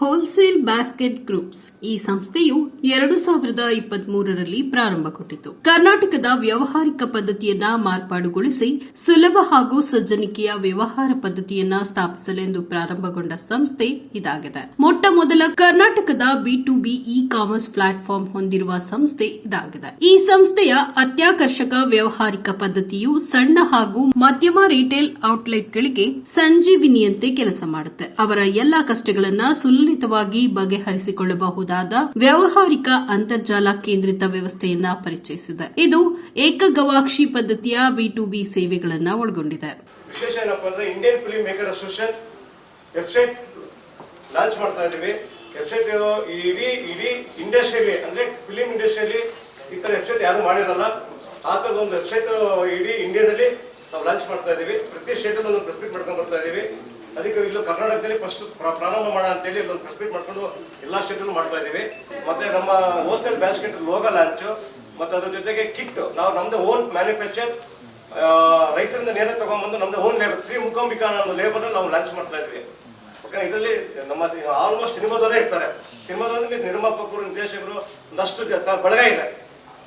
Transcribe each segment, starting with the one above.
Wholesale basket groups ಈ ಸಂಸ್ಥೆಯು ಎರಡು ಸಾವಿರದ ಇಪ್ಪತ್ಮೂರರಲ್ಲಿ ಪ್ರಾರಂಭಗೊಂಡಿತು. ಕರ್ನಾಟಕದ ವ್ಯವಹಾರಿಕ ಪದ್ಧತಿಯನ್ನ ಮಾರ್ಪಾಡುಗೊಳಿಸಿ ಸುಲಭ ಹಾಗೂ ಸಜ್ಜನಿಕೆಯ ವ್ಯವಹಾರ ಪದ್ಧತಿಯನ್ನ ಸ್ಥಾಪಿಸಲೆಂದು ಪ್ರಾರಂಭಗೊಂಡ ಸಂಸ್ಥೆ ಇದಾಗಿದೆ. ಮೊಟ್ಟ ಮೊದಲ ಕರ್ನಾಟಕದ B to B e commerce platform ಹೊಂದಿರುವ ಸಂಸ್ಥೆ ಇದಾಗಿದೆ. ಈ ಸಂಸ್ಥೆಯ ಅತ್ಯಾಕರ್ಷಕ ವ್ಯವಹಾರಿಕ ಪದ್ಧತಿಯು ಸಣ್ಣ ಹಾಗೂ ಮಧ್ಯಮ ರಿಟೇಲ್ ಔಟ್ಲೆಟ್ಗಳಿಗೆ ಸಂಜೀವಿನಿಯಂತೆ ಕೆಲಸ ಮಾಡುತ್ತೆ. ಅವರ ಎಲ್ಲಾ ಕಷ್ಟಗಳನ್ನ ಸುಲಲಿತವಾಗಿ ಬಗೆಹರಿಸಿಕೊಳ್ಳಬಹುದಾದ ವ್ಯಾವಹಾರಿಕ ಅಂತರ್ಜಾಲ ಕೇಂದ್ರಿತ ವ್ಯವಸ್ಥೆಯನ್ನ ಪರಿಚಯಿಸಿದೆ. ಇದು ಏಕಗವಾಕ್ಷಿ ಪದ್ಧತಿಯ ಬಿ ಟು ಬಿ ಸೇವೆಗಳನ್ನ ಒಳಗೊಂಡಿದೆ. ವಿಶೇಷ ಏನಪ್ಪಾ ಅಂದ್ರೆ Indian film maker association website launch ಮಾಡ್ತಾ ಇದೀವಿ ವೆಬ್ಸೈಟ್ ಇಡೀ ಇಡೀ ಇಂಡಸ್ಟ್ರಿಯಲ್ಲಿ, ಅಂದ್ರೆ ಫಿಲಿಂ ಇಂಡಸ್ಟ್ರಿಯಲ್ಲಿ ಈ ತರ ವೆಬ್ಸೈಟ್ ಯಾರು ಮಾಡಿರಲ್ಲ, ಆ ತರದ ಒಂದು ವೆಬ್ಸೈಟ್ ಇಡೀ ಇಂಡಿಯಾದಲ್ಲಿ ನಾವು ಲಾಂಚ್ ಮಾಡ್ತಾ ಇದೀವಿ ಪ್ರತಿ ಸ್ಟೇಟ್ ಒಂದು ಪ್ರೆಸ್ಪೀಟ್ ಮಾಡ್ಕೊಂಡು ಬರ್ತಾ ಇದೀವಿ ಅದಕ್ಕೆ ಇಲ್ಲೂ ಕರ್ನಾಟಕದಲ್ಲಿ ಫಸ್ಟ್ ಪ್ರಾರಂಭ ಮಾಡೋಣ ಅಂತೇಳಿ ಇಲ್ಲೊಂದು ಪ್ರೆಸ್ ಮೀಟ್ ಮಾಡ್ಕೊಂಡು ಎಲ್ಲಾ ಸ್ಟೇಟಲ್ಲೂ ಮಾಡ್ತಾ ಇದ್ದೀವಿ. ಮತ್ತೆ ನಮ್ಮ ಹೋಲ್ಸೇಲ್ ಬ್ಯಾಸ್ಕೆಟ್ ಲೋಗೋ ಲಾಂಚ್ ಮತ್ತೆ ಅದ್ರ ಜೊತೆಗೆ ಕಿಟ್ ನಾವು ನಮ್ದು ಓನ್ ಮ್ಯಾನುಫ್ಯಾಕ್ಚರ್ ರೈತರಿಂದ ನೇರ ತಗೊಂಡ್ಬಂದು ನಮ್ದು ಓನ್ ಲೇಬರ್ ಶ್ರೀ ಮುಖಂಬಿಕಾ ಅನ್ನೋ ಲೇಬರ್ ನಾವು ಲಾಂಚ್ ಮಾಡ್ತಾ ಇದ್ವಿ. ಓಕೆ ಇದರಲ್ಲಿ ನಮ್ಮ ಆಲ್ಮೋಸ್ಟ್ ಸಿನಿಮಾದವರೇ ಇರ್ತಾರೆ. ಸಿನಿಮಾದಲ್ಲಿ ನಿರ್ಮಾಪಕರು, ನಿರ್ದೇಶಕರು ಒಂದಷ್ಟು ಬಳಗ ಇದೆ.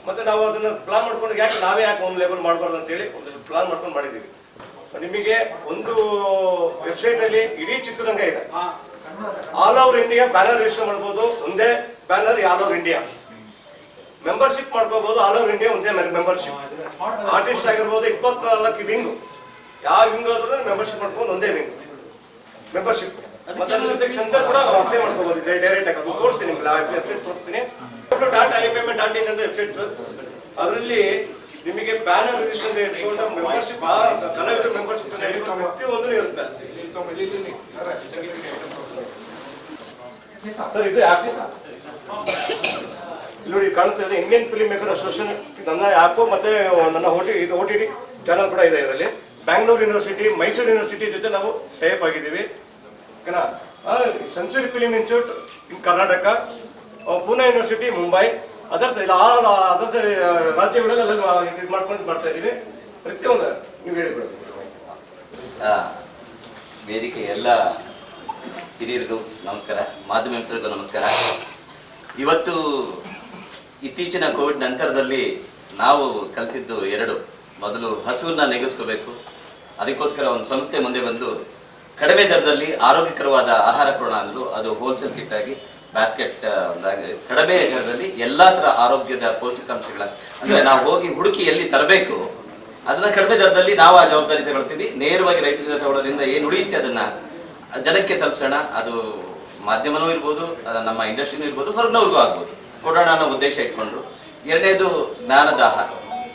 ಮತ್ತೆ ನಾವು ಅದನ್ನ ಪ್ಲಾನ್ ಮಾಡ್ಕೊಂಡು ಯಾಕೆ ನಾವೇ ಯಾಕೆ ಒಂದು ಲೇಬಲ್ ಮಾಡಬಾರ್ದು ಅಂತೇಳಿ ಒಂದು ಪ್ಲಾನ್ ಮಾಡ್ಕೊಂಡು ಮಾಡಿದೀವಿ ನಿಮಗೆ ಒಂದು ವೆಬ್ಸೈಟ್ ಅಲ್ಲಿ ಇಡೀ ಚಿತ್ರರಂಗ ಇದೆ. All over India banner register ಮಾಡಬಹುದು ಒಂದೇ banner all over India membership ಮಾಡ್ಕೋಬಹುದು ಆಲ್ ಓವರ್ ಇಂಡಿಯಾ ಒಂದೇ ಮೆಂಬರ್ಶಿಪ್ ಆರ್ಟಿಸ್ಟ್ ಆಗಿರ್ಬೋದು ಇಪ್ಪತ್ನಾಲ್ಕು ವಿಂಗ್ ಯಾವ ವಿಂಗ್ ಆದ್ರೂ ಮೆಂಬರ್ಶಿಪ್ ಮಾಡ್ಕೊಂಡು ಒಂದೇ ವಿಂಗ್ ಮೆಂಬರ್ಶಿಪ್ ಮತ್ತೆ ಅದ್ರ ಜೊತೆಗೆ ಸೆನ್ಸರ್ ಕೂಡ ಅಪ್ಲೈ ಮಾಡ್ಕೋಬಹುದು ಡೈರೆಕ್ಟ್ ಆಗಿ. ಅದು ತೋರಿಸ್ತೀನಿ ನಿಮ್ಗೆ ವೆಬ್ಸೈಟ್ ತೋರಿಸ್ತೀನಿ. Dot I payment dot in ಅಂತ ವೆಬ್ಸೈಟ್ ಅದರಲ್ಲಿ ನಿಮಗೆ ಬ್ಯಾನರ್ ರಿಜಿಸ್ಟರ್ ಇಟ್ಕೊಂಡು ಮೆಂಬರ್ಶಿಪ್ ಕಲಾವಿದ ಮೆಂಬರ್ಶಿಪ್ ಪ್ರತಿಯೊಂದು ಇರುತ್ತೆ ಸರ್, ಇದು ಇಲ್ಲಿ ನೋಡಿ ಕಾಣ್ತಾ ಇದೆ ಇಂಡಿಯನ್ ಫಿಲ್ಮ್ ಮೇಕರ್ ಅಸೋಸಿಯೇಷನ್ ನನ್ನ ಆ್ಯಪ್ ಮತ್ತೆ ನನ್ನ ಓಟಿ ಇದು ಓ ಟಿ ಟಿ ಚಾನಲ್ ಕೂಡ ಇದೆ ಇದರಲ್ಲಿ. ಬ್ಯಾಂಗ್ಳೂರ್ ಯೂನಿವರ್ಸಿಟಿ ಮೈಸೂರು ಯೂನಿವರ್ಸಿಟಿ ಜೊತೆ ನಾವು ಟೈಪ್ ಆಗಿದ್ದೀವಿ. Century film institute in Karnataka Pune university Mumbai others ಇಲ್ಲ ಅದರ್ಸ್ ರಾಜ್ಯಗಳೆಲ್ಲ ಇದು ಮಾಡ್ಕೊಂಡು ಮಾಡ್ತಾ ಇದ್ದೀವಿ. ಪ್ರತಿಯೊಂದು ನೀವು ಹೇಳಿಬಿಡೋದು ವೇದಿಕೆ ಎಲ್ಲ ಹಿರಿಯರಿಗೂ ನಮಸ್ಕಾರ. ಮಾಧ್ಯಮ ಮಿತ್ರರಿಗೂ ನಮಸ್ಕಾರ. ಇವತ್ತು ಇತ್ತೀಚಿನ ಕೋವಿಡ್ ನಂತರದಲ್ಲಿ ನಾವು ಕಲ್ತಿದ್ದು ಎರಡು. ಮೊದಲು ಹಸುವನ್ನ ನೆಗೆಸ್ಕೋಬೇಕು. ಅದಕ್ಕೋಸ್ಕರ ಒಂದು ಸಂಸ್ಥೆ ಮುಂದೆ ಬಂದು ಕಡಿಮೆ ದರದಲ್ಲಿ ಆರೋಗ್ಯಕರವಾದ ಆಹಾರ ಕೊಡೋಣ ಅಂದ್ರು ಅದು ಹೋಲ್ಸೇಲ್ ಕಿಟ್ ಆಗಿ ಬ್ಯಾಸ್ಕೆಟ್ ಕಡಿಮೆ ದರದಲ್ಲಿ ಎಲ್ಲಾ ತರ ಆರೋಗ್ಯದ ಪೌಷ್ಟಿಕಾಂಶಗಳ, ಅಂದ್ರೆ ನಾವು ಹೋಗಿ ಹುಡುಕಿ ಎಲ್ಲಿ ತರಬೇಕು, ಅದನ್ನ ಕಡಿಮೆ ದರದಲ್ಲಿ ನಾವು ಆ ಜವಾಬ್ದಾರಿ ತಗೊಳ್ತೀವಿ. ನೇರವಾಗಿ ರೈತರಿಂದ ತಗೊಳ್ಳೋದ್ರಿಂದ ಏನು ಉಳಿಯುತ್ತೆ ಅದನ್ನ ಜನಕ್ಕೆ ತಲುಪಿಸೋಣ. ಅದು ಮಾಧ್ಯಮನೂ ಇರ್ಬೋದು ನಮ್ಮ ಇಂಡಸ್ಟ್ರಿನೂ ಇರ್ಬೋದು, ಹೊರಗಿನವ್ರಿಗೂ ಆಗ್ಬೋದು. ಕೊಡೋಣ ಅನ್ನೋ ಉದ್ದೇಶ ಇಟ್ಕೊಂಡು, ಎರಡನೇದು ಜ್ಞಾನದಾಹ.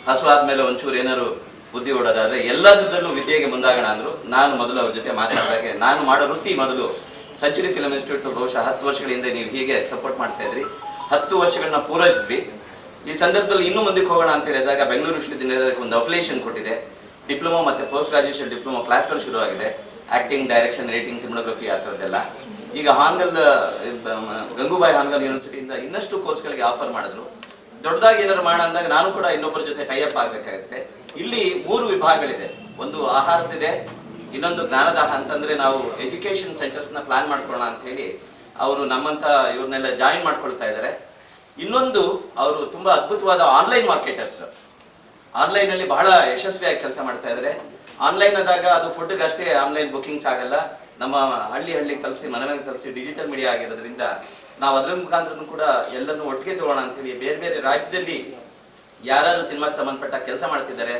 ಹಸು ಆದ್ಮೇಲೆ ಒಂಚೂರು ಏನಾದ್ರು ಬುದ್ಧಿ ಓಡೋದಾದ್ರೆ ಎಲ್ಲದರಲ್ಲೂ ವಿದ್ಯೆಗೆ ಮುಂದಾಗೋಣ ಅಂದ್ರು, ನಾನು ಮೊದಲು ಅವ್ರ ಜೊತೆ ಮಾತಾಡಿದಾಗೆ, ನಾನು ಮಾಡೋ ವೃತ್ತಿ ಮೊದಲು ಸೆಂಚುರಿ ಫಿಲಂ ಇನ್ಸ್ಟಿಟ್ಯೂಟ್ ಬಹುಶಃ ಹತ್ತು ವರ್ಷಗಳ ಹಿಂದೆ ನೀವು ಹೀಗೆ ಸಪೋರ್ಟ್ ಮಾಡ್ತಾ ಇದ್ರಿ. ಹತ್ತು ವರ್ಷಗಳನ್ನ ಪೂರೈಸಿದ್ವಿ. ಈ ಸಂದರ್ಭದಲ್ಲಿ ಇನ್ನೂ ಮುಂದಕ್ಕೆ ಹೋಗೋಣ ಅಂತ ಹೇಳಿದಾಗ ಬೆಂಗಳೂರು ವಿಶ್ವವಿದ್ಯಾಲಯದ ಒಂದು ಅಫಿಲೇಷನ್ ಕೊಟ್ಟಿದೆ. ಡಿಪ್ಲೊಮಾ ಮತ್ತೆ ಪೋಸ್ಟ್ ಗ್ರಾಜುಯೇಷನ್ ಡಿಪ್ಲೊಮಾ ಕ್ಲಾಸ್ಗಳು ಶುರುವಾಗಿದೆ. ಆಕ್ಟಿಂಗ್, ಡೈರೆಕ್ಷನ್ ರೇಟಿಂಗ್ ಸಿನಿಮೋಗ್ರಫಿ ಆ ಥರದ್ದೆಲ್ಲ. ಈಗ ಹಾನ್ಗಲ್ ಗಂಗೂಬಾಯಿ ಹಾನ್ಗಲ್ ಯೂನಿವರ್ಸಿಟಿಯಿಂದ ಇನ್ನಷ್ಟು ಕೋರ್ಸ್ಗಳಿಗೆ ಆಫರ್ ಮಾಡಿದ್ರು. ದೊಡ್ಡದಾಗಿ ಏನಾದ್ರು ಮಾಡೋಣ ಅಂದಾಗ ನಾನು ಕೂಡ ಇನ್ನೊಬ್ಬರ ಜೊತೆ ಟೈಅಪ್ ಆಗಬೇಕಾಗುತ್ತೆ. ಇಲ್ಲಿ ಮೂರು ವಿಭಾಗಗಳಿದೆ. ಒಂದು ಆಹಾರದಿದೆ ಇನ್ನೊಂದು ಜ್ಞಾನದಾಹ ಅಂತಂದ್ರೆ ನಾವು ಎಜುಕೇಶನ್ ಸೆಂಟರ್ಸ್ನ ಪ್ಲಾನ್ ಮಾಡ್ಕೊಳ್ಳೋಣ ಅಂತ ಹೇಳಿ ಅವರು ನಮ್ಮಂತ ಇವ್ರನ್ನೆಲ್ಲ ಜಾಯಿನ್ ಮಾಡ್ಕೊಳ್ತಾ ಇದ್ದಾರೆ. ಇನ್ನೊಂದು ಅವರು ತುಂಬಾ ಅದ್ಭುತವಾದ ಆನ್ಲೈನ್ ಮಾರ್ಕೆಟರ್ಸ್ ಆನ್ಲೈನ್ ಅಲ್ಲಿ ಬಹಳ ಯಶಸ್ವಿಯಾಗಿ ಕೆಲಸ ಮಾಡ್ತಾ ಇದ್ದಾರೆ. ಆನ್ಲೈನ್ ಆದಾಗ ಅದು ಫುಡ್ಗೆ ಅಷ್ಟೇ ಆನ್ಲೈನ್ ಬುಕಿಂಗ್ಸ್ ಆಗಲ್ಲ. ನಮ್ಮ ಹಳ್ಳಿ ಹಳ್ಳಿ ತಲುಪಿಸಿ ಮನೆ ಮನೆ ತಲುಪಿಸಿ ಡಿಜಿಟಲ್ ಮೀಡಿಯಾ ಆಗಿರೋದ್ರಿಂದ ನಾವು ಅದರ ಮುಖಾಂತರ ಕೂಡ ಎಲ್ಲರನ್ನು ಒಟ್ಟಿಗೆ ತಗೋಣ ಅಂತ ಹೇಳಿ ಬೇರೆ ಬೇರೆ ರಾಜ್ಯದಲ್ಲಿ ಯಾರು ಸಿನಿಮಾಕ್ಕೆ ಸಂಬಂಧಪಟ್ಟ ಕೆಲಸ ಮಾಡ್ತಿದ್ದಾರೆ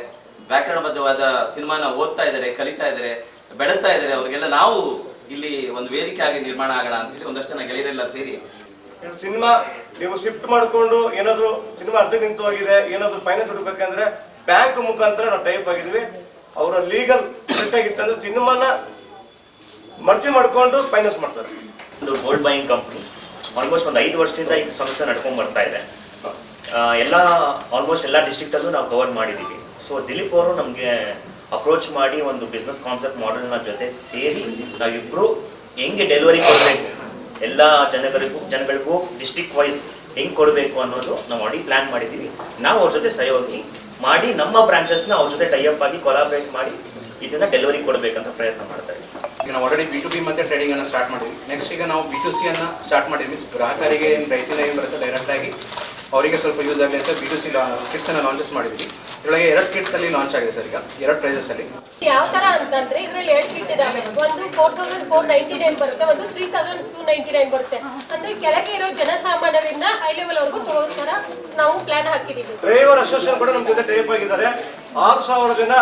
ವ್ಯಾಕರಣಬದ್ಧವಾದ ಸಿನಿಮಾನ ಓದ್ತಾ ಇದ್ದಾರೆ ಕಲಿತಾ ಇದ್ದಾರೆ ಬೆಳೆಸ್ತಾ ಇದ್ದಾರೆ ಅವ್ರಿಗೆಲ್ಲ ನಾವು ಇಲ್ಲಿ ಒಂದು ವೇದಿಕೆ ಆಗಿ ನಿರ್ಮಾಣ ಆಗೋಣ ಅಂತ ಹೇಳಿ ಒಂದಷ್ಟು ಜನ ಗೆಳೆಯರೆಲ್ಲ ಸೇರಿ. ಸಿನಿಮಾ ನೀವು ಶಿಫ್ಟ್ ಮಾಡಿಕೊಂಡು ಏನಾದ್ರು ಸಿನಿಮಾ ಅರ್ಧ ನಿಂತು ಹೋಗಿದೆ ಏನಾದ್ರು ಫೈನಾನ್ಸ್ ಹುಡುಕ್ಬೇಕಂದ್ರೆ ಬ್ಯಾಂಕ್ ಮುಖಾಂತರ ನಾವು ಟೈಪ್ ಆಗಿದ್ವಿ. ಅವರ ಲೀಗಲ್ ಕರೆಕ್ಟ್ ಆಗಿತ್ತು ಅಂದ್ರೆ ಸಿನಿಮಾನ ಮರ್ಜಿ ಮಾಡ್ಕೊಂಡು ಫೈನಾನ್ಸ್ ಮಾಡ್ತಾರೆ. ಒಂದು ಗೋಲ್ಡ್ ಬೈಯಿಂಗ್ ಕಂಪ್ನಿ ಆಲ್ಮೋಸ್ಟ್ ಒಂದು ಐದು ವರ್ಷದಿಂದ ಈ ಸಂಸ್ಥೆ ನಡ್ಕೊಂಡು ಬರ್ತಾ ಇದೆ. ಎಲ್ಲ ಆಲ್ಮೋಸ್ಟ್ ಎಲ್ಲ ಡಿಸ್ಟ್ರಿಕ್ಟಲ್ಲೂ ನಾವು ಕವರ್ ಮಾಡಿದ್ದೀವಿ ಸೊ ದಿಲೀಪ್ ಅವರು ನಮಗೆ ಅಪ್ರೋಚ್ ಮಾಡಿ ಒಂದು ಬಿಸ್ನೆಸ್ ಕಾನ್ಸೆಪ್ಟ್ ಮಾಡೆಲ್ನ ಜೊತೆ ಸೇರಿ ನಾವಿಬ್ರು ಹೆಂಗೆ ಡೆಲಿವರಿ ಕೊಡಬೇಕು? ಎಲ್ಲ ಜನಗಳಿಗೂ ಜನಗಳಿಗೂ ಡಿಸ್ಟಿಕ್ ವೈಸ್ ಹೆಂಗೆ ಕೊಡಬೇಕು ಅನ್ನೋದು ನಾವು ಆಡಿ ಪ್ಲಾನ್ ಮಾಡಿದ್ದೀವಿ. ನಾವು ಅವ್ರ ಜೊತೆ ಸಹಯೋಗಿ ಮಾಡಿ ನಮ್ಮ ಬ್ರಾಂಚಸ್ನ ಅವ್ರ ಜೊತೆ ಟೈಅಪ್ ಆಗಿ ಕೊಲಾಬ್ರೇಟ್ ಮಾಡಿ ಇದನ್ನ ಡೆಲಿವರಿ ಕೊಡಬೇಕಂತ ಪ್ರಯತ್ನ ಮಾಡ್ತಾ ಈಗ ನಾವು ಆಲ್ರೆಡಿ ಬಿ ಟು ಬಿ ಮತ್ತೆ ಟ್ರೇಡಿಂಗ್ ಅನ್ನ ಸ್ಟಾರ್ಟ್ ಮಾಡಿದ್ವಿ. ನೆಕ್ಸ್ಟ್ ಈಗ ನಾವು ಬಿ ಟು ಸಿ ಅನ್ನ ಸ್ಟಾರ್ಟ್ ಮಾಡಿದ್ವಿ. ಮೀನ್ಸ್ ಗ್ರಾಹಕರಿಗೆ ಏನು ರೈತರ ಏನು ಬರುತ್ತೆ ಡೈರೆಕ್ಟ್ ಆಗಿ, ಅವರಿಗೆ ಸ್ವಲ್ಪ ಯೂಸ್ ಆಗಲಿ ಅಂತ ಬಿ ಟು ಸಿ ಕಿಟ್ಸ್ ಅನ್ನ ಲಾಂಚಸ್ ಮಾಡಿದ್ವಿ. ಇದರೊಳಗೆ ಎರಡು ಕಿಟ್ ಅಲ್ಲಿ ಲಾಂಚ್ ಆಗಿದೆ ಸರ್ ಈಗ. ಎರಡು ಪ್ರೈಸಸ್ ಅಲ್ಲಿ. ಯಾವ ತರ ಅಂತಂದ್ರೆ ಇದ್ರಲ್ಲಿ ಎರಡು ಕಿಟ್ ಇದಾವೆ. ಒಂದು four thousand four ninety nine ಬರುತ್ತೆ ಒಂದು three thousand two ninety nine ಬರುತ್ತೆ. ಅಂದ್ರೆ ಕೆಳಗೆ ಇರೋ ಜನಸಾಮಾನ್ಯರಿಂದ ಹೈ ಲೆವೆಲ್ ವರೆಗೂ ತಗೋ ತರ ನಾವು ಪ್ಲಾನ್ ಹಾಕಿದೀವಿ. ಡ್ರೈವರ್ ಅಸೋಸಿಯೇಷನ್ ಕೂಡ ನಮ್ಮ ಜೊತೆ ಟೈಪ್ ಆಗಿದ್ದಾರೆ. ಆರು ಸಾವಿರ ಜನ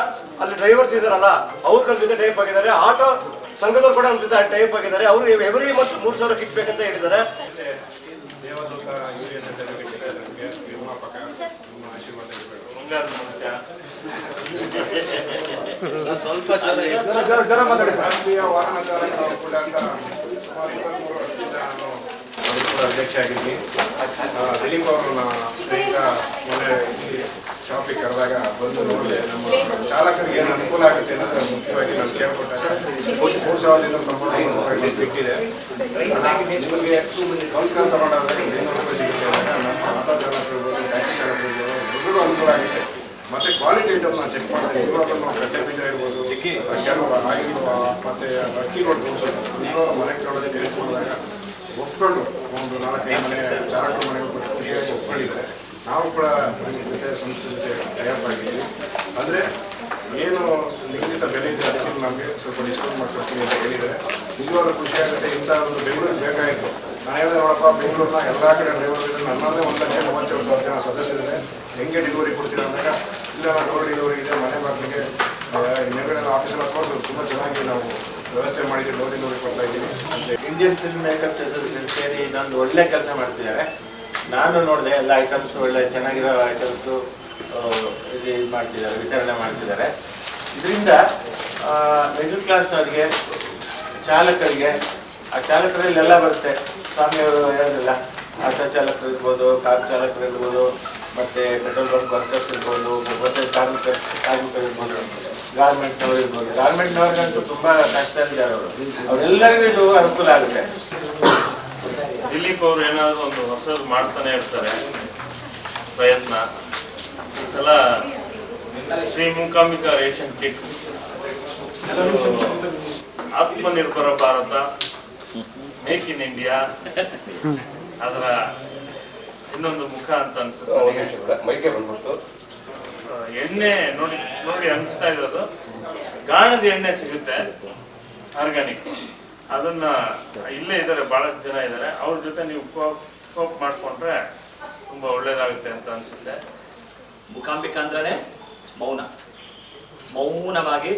ಅಲ್ಲಿ ಡ್ರೈವರ್ಸ್ ಇದಾರಲ್ಲ ಅವ್ರು ನಮ್ಮ ಜೊತೆ ಟೈಪ್ ಆಗಿದ್ದಾರೆ. ಆಟೋ ಸಂಘದವ್ರು ಕೂಡ ನಮ್ಮ ಜೊತೆ ಟೈಪ್ ಆಗಿದ್ದಾರೆ. ಅವರು ಎವ್ರಿ ಮಂತ್ ಮೂರು ಸಾವಿರ ಕಿಟ್ ಬೇಕಂತ ಹೇಳಿದ್ದಾರೆ. ರಾಷ್ಟ್ರೀಯ ವಾಹನ ಚಾಲಕ ಒಕ್ಕೂಟ ಅಂತ ಅದಕ್ಕೆ ಕೂಡ ಅಧ್ಯಕ್ಷ ಆಗಿದ್ದೀನಿ ದಿಲೀಪ್ ಅವರನ್ನ ಮೊನ್ನೆ ಇಲ್ಲಿ ಶಾಪಿಗೆ ಕರೆದಾಗ ಬಂದು ನೋಡಿದೆ ನಮ್ಮ ಚಾಲಕರಿಗೆ ಏನು ಅನುಕೂಲ ಆಗುತ್ತೆ ಅನ್ನೋದು ಮುಖ್ಯವಾಗಿ ನಾನು ಕೇಳ್ಕೊಟ್ಟೆ ಮೂರು ಸಾವಿರದಿಂದ ಪ್ರಮಾಣ ಬಿಟ್ಟಿದೆ ನಿಮಗೆ ಸಂಸ್ಕಾರ ರೂಪಾಯಿ ಸಿಗುತ್ತೆ ಎಲ್ರಿಗೂ ಅನುಕೂಲ ಆಗುತ್ತೆ ಮತ್ತೆ ಕ್ವಾಲಿಟಿ ಐಟಮ್ ನಾನು ಚೆಕ್ ಮಾಡಿದೆ ಇವಾಗ ನಾವು ಕಟ್ಟೆ ಬೀಜ ಇರ್ಬೋದು ಕೆಲವು ಆಗಿರುವ ಮತ್ತೆ ಅಕ್ಕಿ ರೋಡ್ ತೋರಿಸೋದು. ಇವಾಗ ಮನೆಗೆ ಕೇಳೋದೇ ಟೇಸ್ಟ್ ಮಾಡಿದಾಗ ಒಪ್ಕೊಂಡು ಒಂದು ನಾಲ್ಕೈದು ಮನೆ ಚಾರ್ಟು ಮನೆ ಖುಷಿಯಾಗಿ ಒಪ್ಕೊಂಡಿದ್ದಾರೆ. ನಾವು ಕೂಡ ಜೊತೆ ಸಂಸ್ಥೆ ಜೊತೆ ಟೈಪ್ ಆಗಿದ್ದೀವಿ ಅಂದರೆ ಏನು ನಿಗದಿತ ಬೆಲೆ ಇದೆ ಅದಕ್ಕೆ ನಮಗೆ ಸ್ವಲ್ಪ ಡಿಸ್ಕೌಂಟ್ ಮಾಡ್ಕೊಡ್ತೀವಿ ಅಂತ ಹೇಳಿದರೆ ನಿಜವಾಗ್ಲೂ ಖುಷಿಯಾಗುತ್ತೆ ಇಂಥ ಒಂದು ಬೆಂಗಳೂರಿಗೆ ಬೇಕಾಯಿತು ನಾನು ಹೇಳಿದೆ ನೋಡಪ್ಪ ಬೆಂಗಳೂರಿನ ಎಲ್ಲ ಕಡೆ ಡ್ರೈವರ್ ನನ್ನದೇ ಒಂದು ಲಕ್ಷ ಮೂವತ್ತೇಳು ಸಾವಿರ ಜನ ಸದಸ್ಯರಿದೆ ಹೆಂಗೆ ಡೆಲಿವರಿ ಕೊಡ್ತೀರಾ ಅಂದಾಗ ಇಲ್ಲ ಡೋರ್ ಡೆಲಿವರಿ ಇದೆ, ಮನೆ ಬಾಗಿಲಿಗೆ ಹಿಂದೆಗಡೆ ಆಫೀಸಲ್ಲಿ ತೋರಿಸೋದು ತುಂಬ ಚೆನ್ನಾಗಿ ನಾವು ವ್ಯವಸ್ಥೆ ಮಾಡಿದ್ದೀವಿ ಡೋರ್ ಡೆಲಿವರಿ ಕೊಡ್ತಾ ಇದ್ದೀವಿ. ಇಂಡಿಯನ್ ಫಿಲ್ಮ್ ಮೇಕರ್ಸ್ ಅಸೋಸಿಯೇಷನ್ ಸೇರಿ ಇದೊಂದು ಒಳ್ಳೆ ಕೆಲಸ ಮಾಡ್ತಿದ್ದಾರೆ. ನಾನು ನೋಡಿದೆ ಎಲ್ಲ ಐಟಮ್ಸ್ ಒಳ್ಳೆ ಚೆನ್ನಾಗಿರೋ ಐಟಮ್ಸು ಇದು ಮಾಡ್ತಿದ್ದಾರೆ, ವಿತರಣೆ ಮಾಡ್ತಿದ್ದಾರೆ. ಇದರಿಂದ ಮಿಡಲ್ ಕ್ಲಾಸ್ನವ್ರಿಗೆ ಚಾಲಕರಿಗೆ, ಆ ಚಾಲಕರಲ್ಲಿ ಎಲ್ಲ ಬರುತ್ತೆ. ಸ್ವಾಮಿಯವರು ಹೇಳೋದಿಲ್ಲ ಆಟೋ ಚಾಲಕರು ಇರ್ಬೋದು ಕಾರ್ ಚಾಲಕರು ಇರ್ಬೋದು ಮತ್ತೆ ಪೆಟ್ರೋಲ್ ಬಂಕ್ ವರ್ಕರ್ಸ್ ಇರ್ಬೋದು ಮತ್ತೆ ಕಾರ್ಮಿಕ ಕಾರ್ಮಿಕರು ಇರ್ಬೋದು ಗಾರ್ಮೆಂಟ್ನವರು ಇರ್ಬೋದು. ಗಾರ್ಮೆಂಟ್ನವ್ರಿಗಂತೂ ತುಂಬಾ ಕಷ್ಟ ಇದೆ ಅವರು ಅವರೆಲ್ಲರಿಗೂ ಇದು ಅನುಕೂಲ ಆಗುತ್ತೆ. ದಿಲೀಪ್ ಅವರು ಏನಾದ್ರು ಒಂದು ಹೊಸದು ಮಾಡ್ತಾನೆ ಇರ್ತಾರೆ ಪ್ರಯತ್ನ. ಈ ಸಲ Shri Mookambika ration kit. Atmanirbhar Bharat. Make in India ಅದರ ಇನ್ನೊಂದು ಮುಖ ಅಂತ ಅನ್ಸುತ್ತೆ ಎಣ್ಣೆ ನೋಡಿ ನೋಡಿ ಅನಿಸ್ತಾ ಇರೋದು. ಗಾಣದ ಎಣ್ಣೆ ಸಿಗುತ್ತೆ ಆರ್ಗ್ಯಾನಿಕ್ ಅದನ್ನ ಇಲ್ಲೇ ಇದ್ದಾರೆ ಬಹಳಷ್ಟು ಜನ ಇದ್ದಾರೆ. ಅವ್ರ ಜೊತೆ ನೀವು ಕೋಪ್ ಮಾಡ್ಕೊಂಡ್ರೆ ತುಂಬಾ ಒಳ್ಳೇದಾಗುತ್ತೆ ಅಂತ ಅನ್ಸುತ್ತೆ. ಮೂಕಾಂಬಿಕಾ ಅಂದ್ರೆ ಮೌನ. ಮೌನವಾಗಿ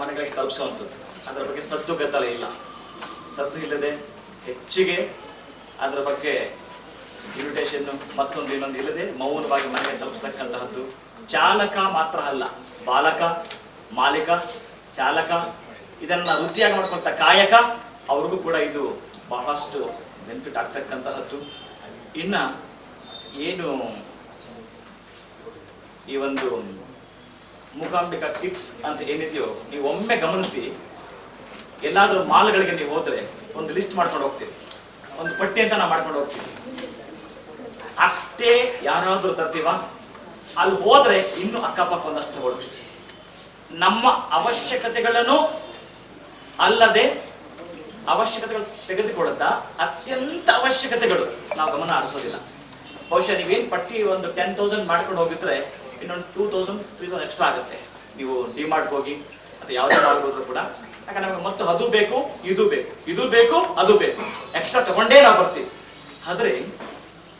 ಮನೆಗಳಿಗೆ ತಲುಪಿಸುವಂಥದ್ದು. ಅದರ ಬಗ್ಗೆ ಸದ್ದು ಗದ್ದಲ ಇಲ್ಲ. ಸದ್ದು ಇಲ್ಲದೆ ಹೆಚ್ಚಿಗೆ ಅದರ ಬಗ್ಗೆ ಇನ್ವಿಟೇಷನ್ ಮತ್ತೊಂದು ಇನ್ನೊಂದು ಇಲ್ಲದೆ ಮೌನವಾಗಿ ಮನೆಗೆ ತಲುಪಿಸ್ತಕ್ಕಂತಹದ್ದು. ಚಾಲಕ ಮಾತ್ರ ಅಲ್ಲ, ಬಾಲಕ, ಮಾಲೀಕ, ಚಾಲಕ, ಇದನ್ನ ವೃತ್ತಿಯಾಗಿ ಮಾಡ್ಕೊಂತ ಕಾಯಕ, ಅವ್ರಿಗೂ ಕೂಡ ಇದು ಬಹಳಷ್ಟು ಬೆನಿಫಿಟ್ ಆಗ್ತಕ್ಕಂತಹದ್ದು. ಇನ್ನ ಏನು ಈ ಒಂದು ಮೂಕಾಂಬಿಕಾ ಕಿಟ್ಸ್ ಅಂತ ಏನಿದೆಯೋ, ನೀವು ಒಮ್ಮೆ ಗಮನಿಸಿ, ಎಲ್ಲಾದರೂ ಮಾಲ್ಗಳಿಗೆ ನೀವು ಹೋದ್ರೆ ಒಂದು ಲಿಸ್ಟ್ ಮಾಡ್ಕೊಂಡು ಹೋಗ್ತೀವಿ. ಒಂದು ಪಟ್ಟಿ ಅಂತ ನಾವು ಮಾಡ್ಕೊಂಡು ಹೋಗ್ತೀವಿ ಅಷ್ಟೇ ಯಾರಾದ್ರೂ ತರ್ತೀವ? ಅಲ್ಲಿ ಹೋದ್ರೆ ಇನ್ನು ಅಕ್ಕಪಕ್ಕ ಒಂದಷ್ಟು ತಗೊಳ್ತೀವಿ ನಮ್ಮ ಅವಶ್ಯಕತೆಗಳನ್ನು ಅಲ್ಲದೆ ಅವಶ್ಯಕತೆಗಳು ತೆಗೆದುಕೊಳ್ಳುತ್ತಾ ಅತ್ಯಂತ ಅವಶ್ಯಕತೆಗಳು ನಾವು ಗಮನ ಹರಿಸೋದಿಲ್ಲ. ಬಹುಶಃ ನೀವೇನು ಪಟ್ಟಿ ಒಂದು ಟೆನ್ ತೌಸಂಡ್ ಮಾಡ್ಕೊಂಡು ಹೋಗಿದ್ರೆ ಇನ್ನೊಂದು two thousand three thousand extra ಆಗುತ್ತೆ. ನೀವು ಡಿಮಾರ್ಟ್ ಹೋಗಿ ಅಥವಾ ಯಾವುದೇ ಹೋದ್ರು ಕೂಡ ಯಾಕಂದ್ರೆ ನಮಗೆ ಮತ್ತೆ ಅದು ಬೇಕು, ಇದು ಬೇಕು. ಇದು ಬೇಕು, ಅದು ಬೇಕು. ಎಕ್ಸ್ಟ್ರಾ ತಗೊಂಡೇ ನಾವು ಬರ್ತೀವಿ. ಆದ್ರೆ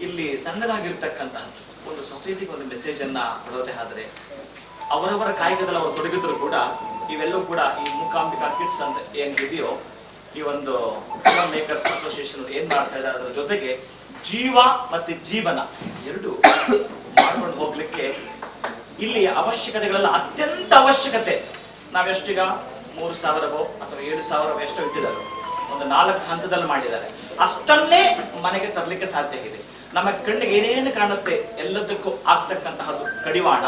ಇಲ್ಲಿ ಸಣ್ಣದಾಗಿರ್ತಕ್ಕಂತಹ ಒಂದು ಸೊಸೈಟಿಗೆ ಒಂದು ಮೆಸೇಜ್ ಅನ್ನ ಕೊಡೋದೇ ಆದ್ರೆ, ಅವರವರ ಕಾಯಕದಲ್ಲಿ ಅವರು ತೊಡಗಿದ್ರು ಕೂಡ, ಇವೆಲ್ಲವೂ ಕೂಡ ಈ ಮೂಕಾಂಬಿಕಾ ಕಿಡ್ಸ್ ಅಂತ ಏನಿದೆಯೋ ಈ ಒಂದು ಫಿಲಮ್ ಮೇಕರ್ಸ್ ಅಸೋಸಿಯೇಷನ್ ಏನ್ ಮಾಡ್ತಾ ಇದ್ದಾರೆ ಅದರ ಜೊತೆಗೆ ಜೀವ ಮತ್ತೆ ಜೀವನ ಎರಡು ಮಾಡ್ಕೊಂಡು ಹೋಗ್ಲಿಕ್ಕೆ ಇಲ್ಲಿ ಅವಶ್ಯಕತೆಗಳೆಲ್ಲ ಅತ್ಯಂತ ಅವಶ್ಯಕತೆ. ನಾವೆಷ್ಟೀಗ ಮೂರು ಸಾವಿರವೋ ಅಥವಾ ಏಳು ಸಾವಿರವೋ ಎಷ್ಟೋ ಇಟ್ಟಿದ್ದಾರೆ ಒಂದು ನಾಲ್ಕು ಹಂತದಲ್ಲಿ ಮಾಡಿದ್ದಾರೆ. ಅಷ್ಟನ್ನೇ ಮನೆಗೆ ತರಲಿಕ್ಕೆ ಸಾಧ್ಯ ಇದೆ ನಮ್ಮ ಕಣ್ಣಿಗೆ ಏನೇನು ಕಾಣುತ್ತೆ ಎಲ್ಲದಕ್ಕೂ ಆಗ್ತಕ್ಕಂತಹದ್ದು ಕಡಿವಾಣ.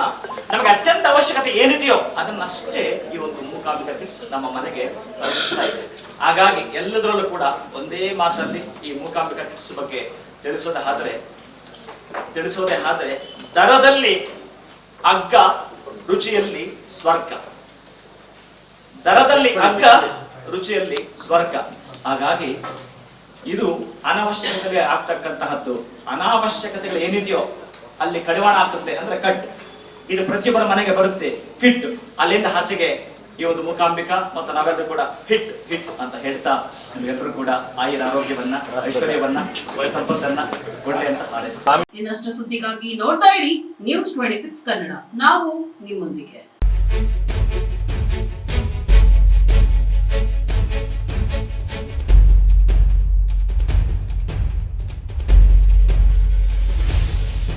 ನಮಗೆ ಅತ್ಯಂತ ಅವಶ್ಯಕತೆ ಏನಿದೆಯೋ ಅದನ್ನಷ್ಟೇ ಈ ಒಂದು ಮೂಕಾಂಬಿಕ ಫಿಕ್ಸ್ ನಮ್ಮ ಮನೆಗೆ ತಲುಪಿಸ್ತಾ ಇದೆ. ಹಾಗಾಗಿ ಎಲ್ಲದರಲ್ಲೂ ಕೂಡ ಒಂದೇ ಮಾತಲ್ಲಿ ಈ ಮೂಕಾಂಬಿಕ ಫಿಕ್ಸ್ ಬಗ್ಗೆ ತಿಳಿಸೋದೇ ಆದರೆ ತಿಳಿಸೋದೇ ಆದರೆ ದರದಲ್ಲಿ ಅಗ್ಗ ರುಚಿಯಲ್ಲಿ ಸ್ವರ್ಗ. ದರದಲ್ಲಿ ಅಗ್ಗ, ರುಚಿಯಲ್ಲಿ ಸ್ವರ್ಗ. ಹಾಗಾಗಿ ಇದು ಅನವಶ್ಯಕತೆಗೆ ಆಗ್ತಕ್ಕಂತಹದ್ದು. ಅನಾವಶ್ಯಕತೆಗಳು ಏನಿದೆಯೋ ಅಲ್ಲಿ ಕಡಿವಾಣ ಹಾಕುತ್ತೆ ಅಂದ್ರೆ ಕಟ್. ಇದು ಪ್ರತಿಯೊಬ್ಬರ ಮನೆಗೆ ಬರುತ್ತೆ ಕಿಟ್ ಅಲ್ಲಿಂದ ಆಚೆಗೆ ಈ ಒಂದು ಮೂಕಾಂಬಿಕಾ ಮತ್ತು ನಾವೆಲ್ಲರೂ ಕೂಡ ಹಿಟ್ ಹಿಟ್ ಅಂತ ಹೇಳ್ತಾ ನೀವೆಲ್ಲರೂ ಕೂಡ ಆಯುರ ಆರೋಗ್ಯವನ್ನ, ಐಶ್ವರ್ಯವನ್ನ ಸಂಪತ್ತನ್ನ ಒಳ್ಳೆ ಅಂತ ಹಾರೈಸ್ತಾರೆ ಇನ್ನಷ್ಟು ಸುದ್ದಿಗಾಗಿ ನೋಡ್ತಾ ಇರಿ ನ್ಯೂಸ್ ಟ್ವೆಂಟಿ ಕನ್ನಡ. ನಾವು ನಿಮ್ಮೊಂದಿಗೆ.